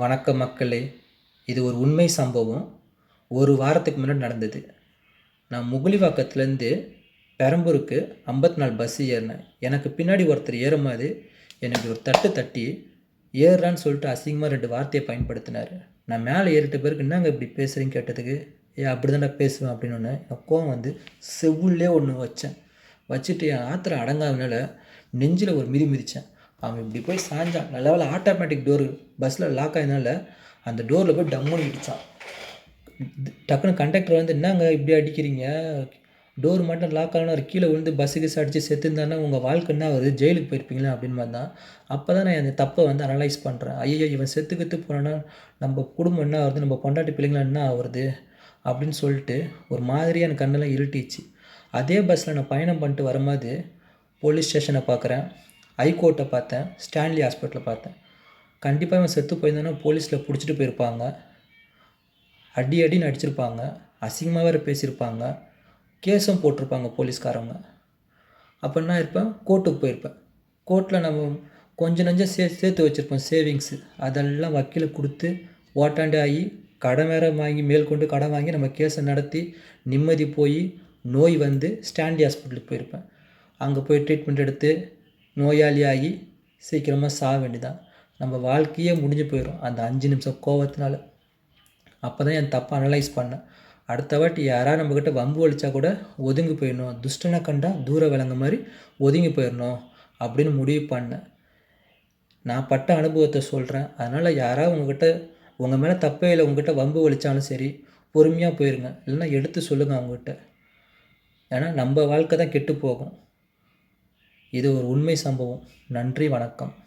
வணக்கம் மக்களே இது ஒரு உண்மை சம்பவம். ஒரு வாரத்துக்கு முன்னாடி நடந்தது. நான் முகுலிவாக்கத்துலேருந்து பெரம்பூருக்கு ஐம்பத்தி நாலு பஸ் ஏறினேன். எனக்கு பின்னாடி ஒருத்தர் ஏறும்போது எனக்கு ஒரு தட்டு தட்டி ஏறுறான்னு சொல்லிட்டு அசிங்கமாக ரெண்டு வார்த்தையை பயன்படுத்தினார். நான் மேலே ஏறிட்ட பிறகு என்னங்க இப்படி பேசுகிறீங்க கேட்டதுக்கு? ஏ அப்படி தானே பேசுவேன் அப்படின்னு ஒன்று கோவம் வந்து செவ்வுள்ளே ஒன்று வச்சேன். வச்சுட்டு என் ஆத்திரம் அடங்காதனால நெஞ்சில் ஒரு மிதி மிதித்தேன் அவன் இப்படி போய் சாஞ்சான். நல்ல வேலை ஆட்டோமேட்டிக் டோரு பஸ்ஸில் லாக் ஆகினால அந்த டோரில் போய் டம்முன்னு இடித்தான் டக்குன்னு கண்டக்டர் வந்து என்னங்க இப்படி அடிக்கிறீங்க? டோர் மட்டும் லாக் ஆகினா கீழே விழுந்து பஸ்ஸுக்கு அடித்து செத்துருந்தானா உங்கள் வாழ்க்கை என்ன வருது ஜெயிலுக்கு போயிருப்பீங்களா? அப்படின்னு மாதிரி தான் அப்போ தான் நான் அந்த தப்பை வந்து அனலைஸ் பண்ணுறேன் ஐயோ இவன் செத்து கத்து போனோன்னா நம்ம குடும்பம் என்ன ஆகுது? நம்ம பொண்டாட்டி பிள்ளைங்களா என்ன ஆகுறது? அப்படின்னு சொல்லிட்டு ஒரு மாதிரியாக எனக்கு கண்ணெல்லாம் இருட்டிச்சு அதே பஸ்ஸில் நான் பயணம் பண்ணிட்டு வரும்போது போலீஸ் ஸ்டேஷனை பார்க்குறேன். ஹைகோர்ட்டை பார்த்தேன் ஸ்டான்லி ஹாஸ்பிட்டலை பார்த்தேன். கண்டிப்பாக இவன் செத்து போயிருந்தானா போலீஸில் பிடிச்சிட்டு போயிருப்பாங்க. அடி அடின்னு அடிச்சிருப்பாங்க அசிங்கமாக வேறு பேசியிருப்பாங்க கேஸும் போட்டிருப்பாங்க போலீஸ்காரங்க. அப்போ என்ன இருப்பேன் கோர்ட்டுக்கு போயிருப்பேன். கோர்ட்டில் நம்ம கொஞ்சம் நஞ்சம் சே சேர்த்து வச்சுருப்போம் சேவிங்ஸு. அதெல்லாம் வக்கீலுக்கு கொடுத்து ஓட்டாண்டே ஆகி கடன் வேற வாங்கி மேற்கொண்டு கடன் வாங்கி நம்ம கேஸை நடத்தி நிம்மதி போய் நோய் வந்து ஸ்டான்லி ஹாஸ்பிட்டலுக்கு போயிருப்பேன். அங்கே போய் ட்ரீட்மெண்ட் எடுத்து நோயாளியாகி சீக்கிரமாக சாக வேண்டியதான் நம்ம வாழ்க்கையே முடிஞ்சு போயிடும் அந்த அஞ்சு நிமிஷம் கோவத்தினால. அப்போ தான் என் தப்பை அனலைஸ் பண்ணேன். அடுத்த வாட்டி யாராவது நம்மக்கிட்ட வம்பு வலிச்சா கூட ஒதுங்கி போயிடணும். துஷ்டனை கண்டா தூர விளங்க மாதிரி ஒதுங்கி போயிடணும் அப்படின்னு முடிவு பண்ணேன். நான் பட்ட அனுபவத்தை சொல்கிறேன் அதனால் யாராவது உங்ககிட்ட உங்கள் மேலே தப்பே இல்லை உங்ககிட்ட வம்பு வலிச்சாலும் சரி பொறுமையாக போயிருங்க. இல்லைன்னா எடுத்து சொல்லுங்கள் அவங்ககிட்ட. ஏன்னா நம்ம வாழ்க்கை தான் கெட்டு போகும். இது ஒரு உண்மை சம்பவம். நன்றி வணக்கம்.